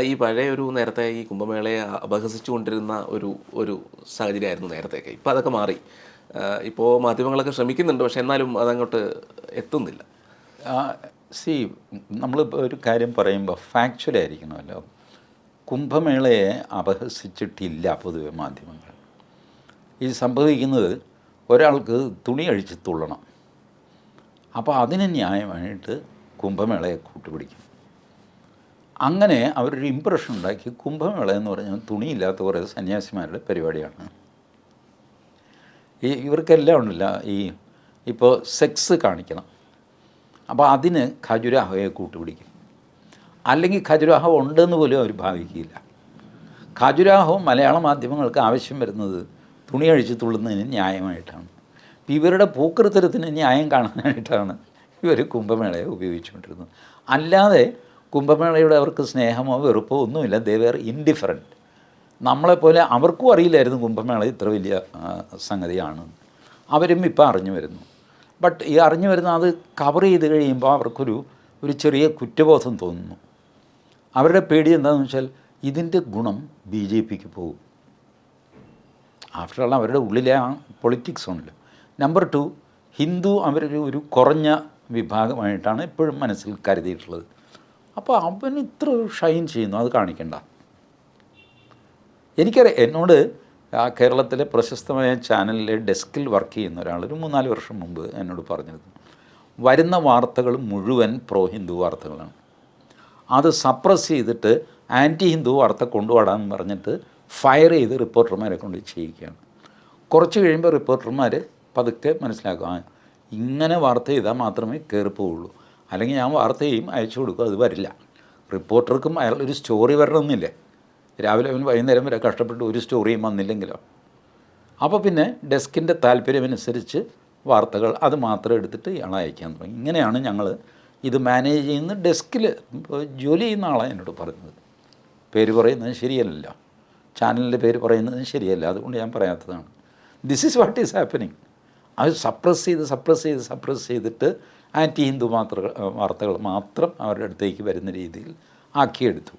ഈ പഴയ ഒരു നേരത്തെ ഈ കുംഭമേളയെ അപഹസിച്ചുകൊണ്ടിരുന്ന ഒരു ഒരു സാഹചര്യമായിരുന്നു നേരത്തെയൊക്കെ. ഇപ്പോൾ അതൊക്കെ മാറി. ഇപ്പോൾ മാധ്യമങ്ങളൊക്കെ ശ്രമിക്കുന്നുണ്ട് പക്ഷേ എന്നാലും അതങ്ങോട്ട് എത്തുന്നില്ല. സി നമ്മൾ ഒരു കാര്യം പറയുമ്പോൾ ഫാക്ച്വൽ ആയിരിക്കണമല്ലോ. കുംഭമേളയെ അപഹസിച്ചിട്ടില്ല പൊതുവെ മാധ്യമങ്ങൾ. ഇത് സംഭവിക്കുന്നത് ഒരാൾക്ക് തുണി അഴിച്ച് തുള്ളണം. അപ്പോൾ അതിന് ന്യായമായിട്ട് കുംഭമേളയെ കൂട്ടുപിടിക്കും. അങ്ങനെ അവരൊരു ഇമ്പ്രഷൻ ഉണ്ടാക്കി. കുംഭമേള എന്ന് പറഞ്ഞാൽ തുണിയില്ലാത്ത കുറേ സന്യാസിമാരുടെ പരിപാടിയാണ്. ഈ ഇവർക്കെല്ലാം ഉണ്ടല്ല ഈ ഇപ്പോൾ സെക്സ് കാണിക്കണം. അപ്പോൾ അതിന് ഖജുരാഹയെ കൂട്ടുപിടിക്കും. അല്ലെങ്കിൽ ഖജുരാഹവം ഉണ്ടെന്ന് പോലും അവർ ഭാവിക്കില്ല. ഖജുരാഹവും മലയാള മാധ്യമങ്ങൾക്ക് ആവശ്യം വരുന്നത് തുണി അഴിച്ച് തുള്ളുന്നതിന് ന്യായമായിട്ടാണ്. ഇവരുടെ പൂക്കൃത്തരത്തിന് ന്യായം കാണാനായിട്ടാണ് ഇവർ കുംഭമേളയെ ഉപയോഗിച്ചുകൊണ്ടിരുന്നത്. അല്ലാതെ കുംഭമേളയുടെ അവർക്ക് സ്നേഹമോ വെറുപ്പോ ഒന്നുമില്ല. ദേ വേർ ഇൻഡിഫറന്റ് നമ്മളെപ്പോലെ അവർക്കും അറിയില്ലായിരുന്നു കുംഭമേള ഇത്ര വലിയ സംഗതിയാണ്. അവരും ഇപ്പം അറിഞ്ഞു വരുന്നു. ബട്ട് ഈ അറിഞ്ഞു വരുന്ന അത് കവർ ചെയ്ത് കഴിയുമ്പോൾ അവർക്കൊരു ഒരു ചെറിയ കുറ്റബോധം തോന്നുന്നു. അവരുടെ പേടി എന്താണെന്ന് വെച്ചാൽ ഇതിന്റെ ഗുണം ബി ജെ പിക്ക് പോകും ആഫ്റ്റർ ഓൾ അവരുടെ ഉള്ളിലെ ആ പൊളിറ്റിക്സ് ഉണ്ടല്ലോ. നമ്പർ ടു ഹിന്ദു അവരൊരു ഒരു കുറഞ്ഞ വിഭാഗമായിട്ടാണ് എപ്പോഴും മനസ്സിൽ കരുതിയിട്ടുള്ളത്. അപ്പോൾ അവൻ ഇത്ര ഷൈൻ ചെയ്യുന്നു അത് കാണിക്കണ്ട. എനിക്കറിയാം എന്നോട് ആ കേരളത്തിലെ പ്രശസ്തമായ ചാനലിലെ ഡെസ്കിൽ വർക്ക് ചെയ്യുന്ന ഒരാൾ ഒരു മൂന്നാൽ വർഷം മുമ്പ് എന്നോട് പറഞ്ഞിരുന്നു. വരുന്ന വാർത്തകൾ മുഴുവൻ പ്രോ ഹിന്ദു വാർത്തകളാണ്. അത് സപ്രസ് ചെയ്തിട്ട് ആന്റി ഹിന്ദു വാർത്ത കൊണ്ടുപോടാൻ പറഞ്ഞിട്ട് ഫയർ ചെയ്ത് റിപ്പോർട്ടർമാരെ കൊണ്ട് ചെയ്യിക്കുകയാണ്. കുറച്ച് കഴിയുമ്പോൾ റിപ്പോർട്ടർമാർ പതുക്കെ മനസ്സിലാക്കുക ഇങ്ങനെ വാർത്ത ചെയ്താൽ മാത്രമേ കയറിപ്പോവുള്ളൂ അല്ലെങ്കിൽ ഞാൻ വാർത്തയും അയച്ചു കൊടുക്കും അത് വരില്ല. റിപ്പോർട്ടർക്കും അയാളൊരു സ്റ്റോറി വരണമെന്നില്ലേ? രാവിലെ അവന് വൈകുന്നേരം വരെ കഷ്ടപ്പെട്ട് ഒരു സ്റ്റോറിയും വന്നില്ലെങ്കിലോ? അപ്പോൾ പിന്നെ ഡെസ്കിന്റെ താല്പര്യമനുസരിച്ച് വാർത്തകൾ അത് മാത്രം എടുത്തിട്ട് ഇയാൾ അയക്കാൻ തുടങ്ങി. ഇങ്ങനെയാണ് ഞങ്ങൾ ഇത് മാനേജ് ചെയ്യുന്ന ഡെസ്കിൽ ജോലി ചെയ്യുന്ന ആളാണ് എന്നോട് പറയുന്നത് പേര് പറയുന്നത് ശരിയല്ലല്ലോ. ചാനലിന്റെ പേര് പറയുന്നത് ശരിയല്ല. അതുകൊണ്ട് ഞാൻ പറയാത്തതാണ്. This is what is happening അത് സപ്രസ് ചെയ്ത് സപ്രസ് ചെയ്ത് സപ്രസ് ചെയ്തിട്ട് ആന്റി ഹിന്ദു മാത്ര വാർത്തകൾ മാത്രം അവരുടെ അടുത്തേക്ക് വരുന്ന രീതിയിൽ ആക്കിയെടുത്തു.